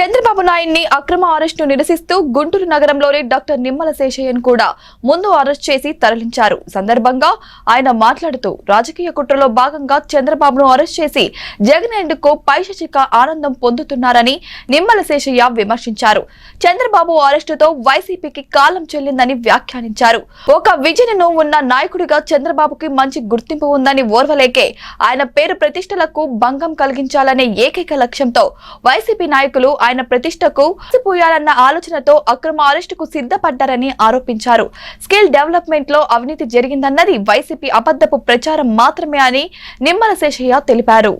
చంద్రబాబు నాయుడిని అక్రమ అరెస్టు నిరసిస్తూ గుంటూరు నగరంలోని డాక్టర్ నిమ్మల శేషయ్యను కూడా ముందు అరెస్ట్ చేసి తరలించారు. సందర్భంగా ఆయన మాట్లాడుతూ రాజకీయ కుట్రలో భాగంగా చంద్రబాబును అరెస్ట్ చేసి జగన్ ఎందుకు పైశచిక ఆనందం పొందుతున్నారని నిమ్మల శేషయ్య విమర్శించారు. చంద్రబాబు అరెస్టుతో వైసీపీకి కాలం చెల్లిందని వ్యాఖ్యానించారు. ఒక విజయను ఉన్న నాయకుడిగా చంద్రబాబుకి మంచి గుర్తింపు ఉందని ఓర్వలేకే ఆయన పేరు ప్రతిష్టలకు భంగం కలిగించాలనే ఏకైక లక్ష్యంతో వైసీపీ నాయకులు ఆయన ప్రతిష్టకు పోయాలన్న ఆలోచనతో అక్రమ అరెస్టుకు సిద్ధపడ్డారని ఆరోపించారు. స్కిల్ డెవలప్మెంట్లో అవినీతి జరిగిందన్నది వైసీపీ అబద్ధపు ప్రచారం మాత్రమే అని నిమ్మల శేషయ్య తెలిపారు.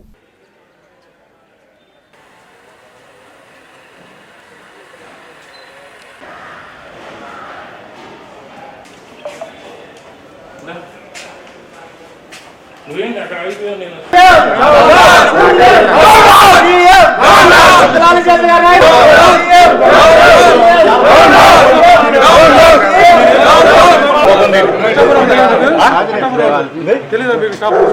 నువ్వేంటి అక్కడ ఆగిపోయావు? నేను সব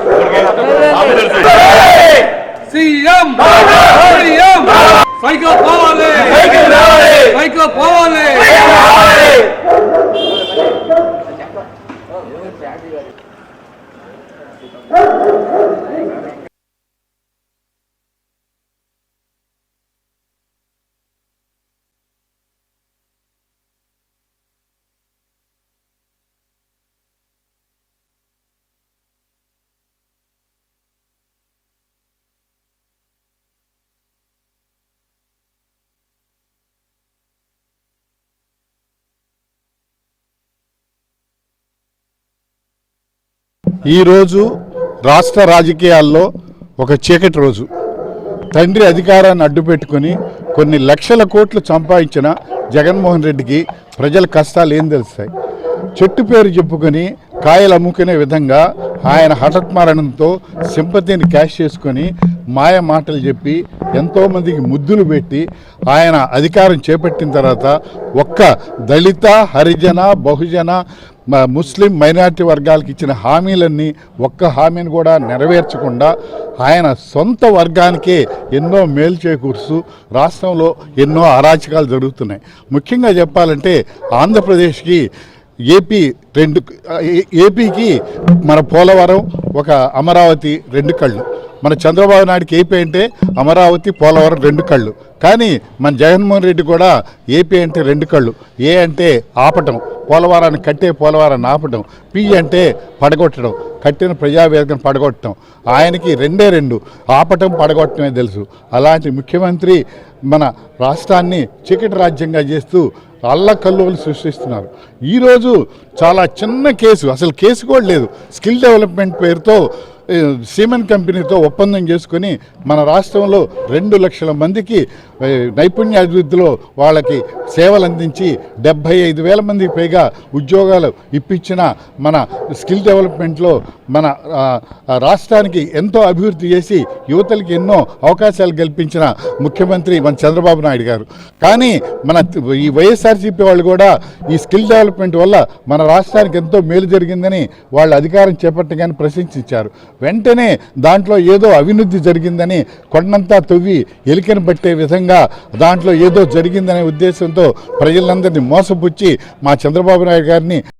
ఈరోజు రాష్ట్ర రాజకీయాల్లో ఒక చీకటి రోజు. తండ్రి అధికారాన్ని అడ్డుపెట్టుకొని కొన్ని లక్షల కోట్లు సంపాదించిన జగన్మోహన్ రెడ్డికి ప్రజల కష్టాలు ఏం తెలుస్తాయి? చెట్టు పేరు చెప్పుకొని కాయలు అమ్ముకునే విధంగా ఆయన హఠత్మరణంతో సింపతిని క్యాష్ చేసుకొని మాయ మాటలు చెప్పి ఎంతోమందికి ముద్దులు పెట్టి ఆయన అధికారం చేపట్టిన తర్వాత ఒక్క దళిత హరిజన బహుజన ముస్లిం మైనారిటీ వర్గాలకు ఇచ్చిన హామీలన్నీ ఒక్క హామీని కూడా నెరవేర్చకుండా ఆయన సొంత వర్గానికే ఎన్నో మేలు చేకూరుస్తూ రాష్ట్రంలో ఎన్నో అరాచకాలు జరుగుతున్నాయి. ముఖ్యంగా చెప్పాలంటే ఆంధ్రప్రదేశ్కి ఏపీ రెండు ఏ- ఏపీకి మన పోలవరం ఒక అమరావతి రెండు కళ్ళు. మన చంద్రబాబు నాయుడుకి ఏపీ అంటే అమరావతి పోలవరం రెండు కళ్ళు. కానీ మన జగన్మోహన్ రెడ్డి కూడా ఏపీ అంటే రెండు కళ్ళు. ఏ అంటే ఆపటం. పోలవరాన్ని కట్టే పోలవరాన్ని ఆపటం. పి అంటే పడగొట్టడం. కట్టిన ప్రజావేదికను పడగొట్టడం. ఆయనకి రెండే రెండు. ఆపటం పడగొట్టడమే తెలుసు. అలాంటి ముఖ్యమంత్రి మన రాష్ట్రాన్ని చీకటి రాజ్యంగా చేస్తూ అల్లకల్లోలు సృష్టిస్తున్నారు. ఈరోజు చాలా చిన్న కేసు. అసలు కేసు కూడా లేదు. స్కిల్ డెవలప్మెంట్ పేరుతో సీమెన్ కంపెనీతో ఒప్పందం చేసుకొని మన రాష్ట్రంలో రెండు లక్షల మందికి నైపుణ్యాభివృద్ధిలో నైపుణ్య అభివృద్ధిలో వాళ్ళకి సేవలు అందించి డెబ్భై ఐదు వేల మందికి పైగా ఉద్యోగాలు ఇప్పించిన మన స్కిల్ డెవలప్మెంట్లో మన రాష్ట్రానికి ఎంతో అభివృద్ధి చేసి యువతలకి ఎన్నో అవకాశాలు కల్పించిన ముఖ్యమంత్రి మన చంద్రబాబు నాయుడు గారు. కానీ మన ఈ వైఎస్ఆర్సీపీ వాళ్ళు కూడా ఈ స్కిల్ డెవలప్మెంట్ వల్ల మన రాష్ట్రానికి ఎంతో మేలు జరిగిందని వాళ్ళు అధికారం చేపట్టగానే ప్రశంసించారు. వెంటనే దాంట్లో ఏదో అవినీతి జరిగిందని కొండంతా తవ్వి ఎలికను పట్టే విధంగా దాంట్లో ఏదో జరిగిందనే ఉద్దేశంతో ప్రజలందరినీ మోసపుచ్చి మా చంద్రబాబు నాయుడు గారిని